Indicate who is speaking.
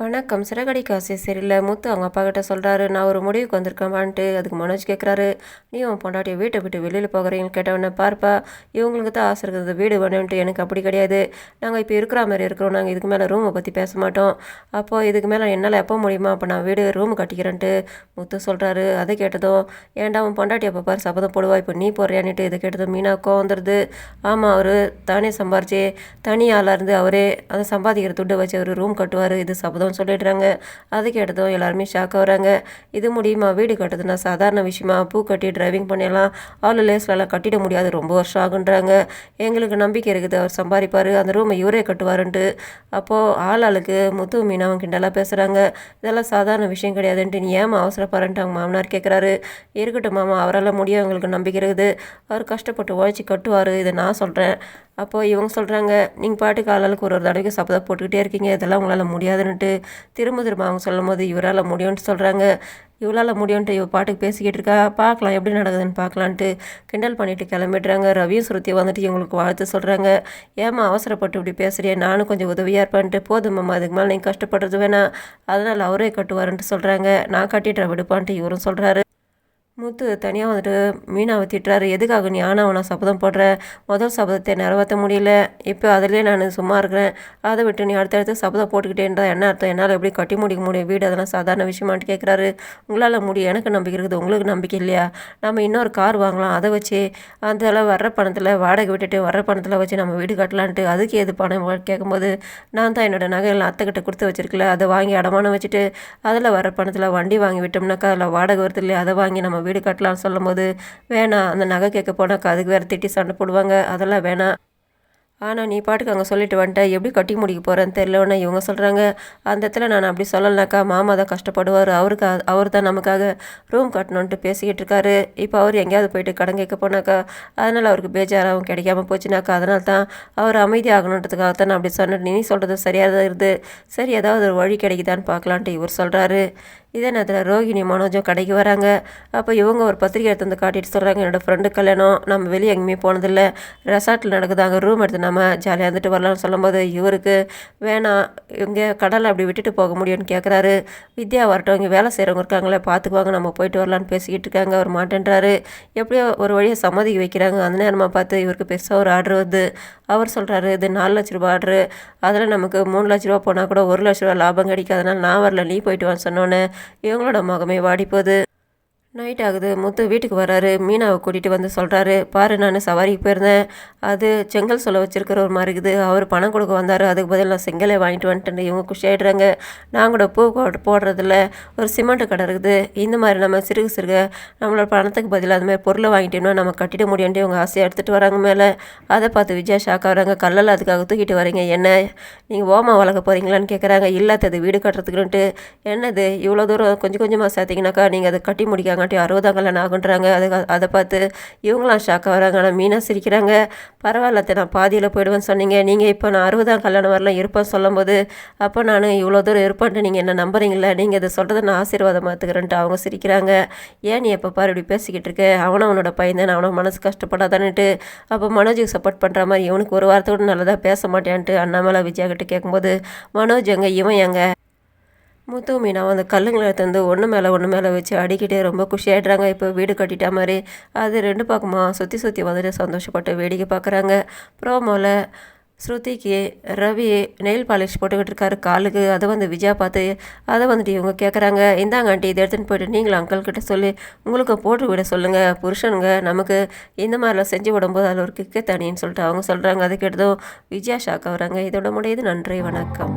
Speaker 1: வணக்கம். சிறகடி காசு இல்லை முத்து அவங்க அப்பா கிட்ட சொல்கிறாரு நான் ஒரு முடிவுக்கு வந்திருக்கேன்பான்ட்டு அதுக்கு மனோஜ் கேட்குறாரு நீ உன் பொண்டாட்டியை வீட்டை விட்டு வெளியில் போகிறீங்கன்னு கேட்டவொடனே பார்ப்பா இவங்களுக்கு தான் ஆசை இருக்குது. வீடு வேணும்ன்ட்டு எனக்கு அப்படி கிடையாது. நாங்கள் இப்போ இருக்கிற மாதிரி இருக்கிறோம். நாங்கள் இதுக்கு மேலே ரூமை பற்றி பேச மாட்டோம். அப்போது இதுக்கு மேலே என்னால் எப்போ முடியுமா? அப்போ நான் வீடு ரூம் கட்டிக்கிறேன்ட்டு. முத்து சொல்கிறாரு அதை கேட்டதும் ஏன்டா உன் பொண்டாட்டி அப்போ பாரு சபதம் போடுவா. இப்போ நீ போடுறியான்ட்டு இதை கேட்டதும் மீனாக்கோ வந்துடுது ஆமாம் அவர் தானே சம்பாரிச்சு தனி ஆளாக இருந்து அவரே அதை சம்பாதிக்கிற துட்டை வச்சு அவர் ரூம் கட்டுவார். இது சபதம் சொல்லிடுறாங்க. அதை எல்லாருமே ஷாக் ஆகுறாங்க. இது முடியுமா வீடு கட்டுறதுனா சாதாரண விஷயமா பூ கட்டி டிரைவிங் பண்ணிடலாம். அவ்வளோ லேஸ்லலாம் கட்டிட முடியாது. ரொம்ப வருஷம் ஆகுன்றாங்க. எங்களுக்கு நம்பிக்கை இருக்குது. அவர் சம்பாதிப்பார். அந்த ரூமை இவரே கட்டுவாருன்ட்டு. அப்போது ஆள் ஆளுக்கு முத்து மீனாவும் கிண்டலாக பேசுகிறாங்க இதெல்லாம் சாதாரண விஷயம் கிடையாதுன்ட்டு. நீ ஏமா அவசரப்படுறன்ட்டு அவங்க மாமனார் கேட்குறாரு இருக்கட்டும் மாமா அவரால் முடியும். எங்களுக்கு நம்பிக்கை இருக்குது. அவர் கஷ்டப்பட்டு உழைச்சி கட்டுவார். இதை நான் சொல்கிறேன் அப்போது இவங்க சொல்கிறாங்க நீங்கள் பாட்டுக்கு ஆளாளுக்கு ஒரு ஒரு தடவைக்கு சபதம் போட்டுக்கிட்டே இருக்கீங்க. இதெல்லாம் உங்களால் முடியாதுன்னுட்டு திரும்ப திரும்ப அவங்க சொல்லும் போது இவரால் முடியும்னு சொல்கிறாங்க இவளால் முடியும்ன்ட்டு இவ பாட்டுக்கு பேசிக்கிட்டு இருக்கா. பார்க்கலாம் எப்படி நடக்குதுன்னு பார்க்கலான்ட்டு கிண்டல் பண்ணிட்டு கிளம்பிடுறாங்க. ரவியும் சுருத்தி வந்துட்டு இவங்களுக்கு வாழ்த்து சொல்கிறாங்க ஏமா அவசரப்பட்டு இப்படி பேசுகிறியே நானும் கொஞ்சம் உதவியாக இருப்பேன்ட்டு. போதுமாம்மா அதுக்கு மேலே நீங்கள் கஷ்டப்படுறது வேணாம். அதனால் அவரே கட்டுவாருன்ட்டு சொல்கிறாங்க நான் கட்டிட்டு விடுப்பான்ட்டு இவரும் சொல்கிறாரு முத்து தனியாக வந்துட்டு மீனாவை திட்டுறாரு எதுக்காக நீ ஆனா நான் சபதம் போடுற? முதல் சபதத்தை நிறைவேற்ற முடியல. இப்போ அதிலே நான் சும்மா இருக்கிறேன். அதை விட்டு நீ அடுத்தடுத்து சபதம் போட்டுக்கிட்டேன்றா என்ன அர்த்தம்? என்னால் எப்படி கட்டி முடிக்க முடியும்? வீடு அதெல்லாம் சாதாரண விஷயமான்ட்டு கேட்குறாரு உங்களால் முடியும். எனக்கு நம்பிக்கை இருக்குது. உங்களுக்கு நம்பிக்கை இல்லையா? நம்ம இன்னொரு கார் வாங்கலாம். அதை வச்சு அதில் வர்ற பணத்தில் வாடகை விட்டுட்டு வர்ற பணத்தில் வச்சு நம்ம வீடு கட்டலான்ட்டு அதுக்கு எது பணம் கேட்கும்போது நான் தான் என்னோடய நகையெல்லாம் அத்தைக்கிட்ட கொடுத்து வச்சிருக்கல அதை வாங்கி அடமானம் வச்சுட்டு அதில் வர பணத்தில் வண்டி வாங்கி விட்டோம்னாக்கா அதில் வாடகை வருது இல்லையா? அதை வாங்கி நம்ம வீடு கட்டலாம்னு சொல்லும்போது வேணாம் அந்த நகை கேட்க போனாக்கா அதுக்கு வேறு திட்டி சண்டை போடுவாங்க. அதெல்லாம் வேணாம். ஆனால் நீ பாட்டுக்கு அங்கே சொல்லிட்டு வந்துட்ட. எப்படி கட்டி முடிக்க போகிறேன்னு தெரியலன்னு இவங்க சொல்கிறாங்க அந்த இடத்துல நான் அப்படி சொல்லலைனாக்கா மாமா தான் கஷ்டப்படுவார். அவருக்கு அவர் தான் நமக்காக ரூம் கட்டணுன்ட்டு பேசிக்கிட்டு இருக்காரு. இப்போ அவர் எங்கேயாவது போயிட்டு கடன் கேட்க போனாக்கா அதனால் அவருக்கு பேஜாராகவும் கிடைக்காம போச்சுனாக்கா அதனால தான் அவர் அமைதியாகணுன்றதுக்காக தான் நான் அப்படி சொன்னேன். நீ சொல்கிறது சரியாக தான் இருக்குது சரி ஏதாவது ஒரு வழி கிடைக்குதான்னு பார்க்கலான்ட்டு இவர் சொல்கிறாரு இதே நேரத்தில் ரோஹிணி மனோஜும் கடைக்கு வராங்க. அப்போ இவங்க ஒரு பத்திரிக்கை எடுத்து வந்து காட்டிட்டு சொல்கிறாங்க என்னோடய ஃப்ரெண்டு கல்யாணம் நம்ம வெளியே எங்கேயுமே போனதில்லை. ரெசார்ட்டில் நடக்குதாங்க ரூம் எடுத்து நம்ம ஜாலியாக இருந்துட்டு வரலாம்னு சொல்லும்போது இவருக்கு வேணாம் இங்கே கடலை அப்படி விட்டுட்டு போக முடியும்னு கேட்குறாரு வித்யா வரட்டும் இங்கே வேலை செய்கிறவங்க இருக்காங்களே பார்த்துக்குவாங்க நம்ம போயிட்டு வரலான்னு பேசிக்கிட்டு இருக்காங்க அவர் மாட்டேன்றாரு. எப்படியோ ஒரு வழியை சம்மதிக்கு வைக்கிறாங்க. அந்த நேரமாக பார்த்து இவருக்கு பெருசாக ஒரு ஆர்டர் வருது. அவர் சொல்கிறாரு இது நாலு லட்ச ரூபா ஆர்டரு அதில் நமக்கு மூணு லட்ச ரூபா போனால் கூட ஒரு லட்ச ரூபா லாபம் கிடைக்காதனால நான் வரல நீ போயிட்டு வான்னு சொன்னோன்னே. இவங்களோட முகமே வாடிப்போகுது நைட் ஆகுது. முத்து வீட்டுக்கு வராரு. மீனாவை கூட்டிகிட்டு வந்து சொல்கிறாரு பாரு நான் சவாரிக்கு போயிருந்தேன். அது செங்கல் சொல்ல வச்சுருக்கிற ஒரு மாதிரி இருக்குது. அவர் பணம் கொடுக்க வந்தார். அதுக்கு பதில் நான் செங்கலை வாங்கிட்டு வந்துட்டேன் இவங்க குஷியாயிடுறாங்க. நான் கூட பூ போடுறதில்ல. ஒரு சிமெண்ட் கடை இருக்குது. இந்த மாதிரி நம்ம சிறுக சிறுக நம்மளோட பணத்துக்கு பதிலாக அது மாதிரி பொருளை வாங்கிட்டோம்னா நம்ம கட்டிட முடியும்ட்டு இவங்க ஆசையாக எடுத்துகிட்டு வராங்க மேலே. அதை பார்த்து விஜயா ஷாக் ஆகிறாங்க. கல்லெல்லாம் அதுக்காக தூக்கிட்டு வரீங்க. என்ன? நீங்கள் ஓமா வளர்க்க போகிறீங்களான்னு கேட்குறாங்க இல்லாதது வீடு கட்டுறதுக்குன்ட்டு. என்னது? இவ்வளோ தூரம் கொஞ்சம் கொஞ்சமாக சேர்த்திங்கனாக்கா நீங்கள் அதை கட்டி முடிக்காங்க பசங்காட்டி அறுபதாம் கல்யாணம் ஆகுன்றாங்க. அது அதை பார்த்து இவங்களாம் ஷாக்காக வராங்க. ஆனால் மீனாக சிரிக்கிறாங்க. பரவாயில்ல நான் பாதியில் போயிடுவேன்னு சொன்னீங்க. நீங்கள் இப்போ நான் அறுபதாம் கல்யாணம் வரலாம் இருப்பேன் சொல்லும்போது அப்போ நான் இவ்வளோ தூரம் இருப்பேன்ட்டு நீங்கள் என்ன நம்புறீங்களா நீங்கள் இதை சொல்கிறத நான் ஆசீர்வாதம் பார்த்துக்கிறேன்ட்டு அவங்க சிரிக்கிறாங்க. ஏன் நீ எப்போ பாரு இப்படி பேசிக்கிட்டு இருக்க? அவனும் அவனோட பையன் அவனை அவனும் மனசு கஷ்டப்படாதான்ட்டு அப்போ மனோஜுக்கு சப்போர்ட் பண்ணுற மாதிரி இவனுக்கு ஒரு வாரத்தோடு நல்லதாக பேச மாட்டேன்ட்டு அண்ணாமலை விஜயா கிட்ட கேட்கும்போது மனோஜ் எங்க? இவன் எங்க? முத்து மீனாவும் அந்த கல்லுங்களை எடுத்து ஒன்று மேலே ஒன்று மேலே வச்சு அடிக்கிட்டே ரொம்ப குஷியாயிடுறாங்க. இப்போ வீடு கட்டிட்டா மாதிரி அது ரெண்டு பக்கமாக சுற்றி சுற்றி வந்துட்டு சந்தோஷப்பட்டு வேடிக்கை பார்க்குறாங்க ப்ரோமோவில் ஸ்ருதிக்கு ரவி நெயில் பாலிஷ் போட்டுக்கிட்டு இருக்காரு. காலுக்கு அதை வந்து விஜயா பார்த்து அதை வந்துட்டு இவங்க கேட்குறாங்க இந்தாங்க ஆண்டி இதை எடுத்துன்னு போயிட்டு நீங்களும் அங்கிள் கிட்ட சொல்லி உங்களுக்கு போட்டு விட சொல்லுங்கள் புருஷனுங்க நமக்கு இந்த மாதிரிலாம் செஞ்சு விடும்போது அதில் ஒரு கிக்கே தனின்னு சொல்லிட்டு அவங்க சொல்கிறாங்க அதுக்கு கேட்டதும் விஜயா ஷாக் ஆகுறாங்க. இதோட முடியுது. நன்றி வணக்கம்.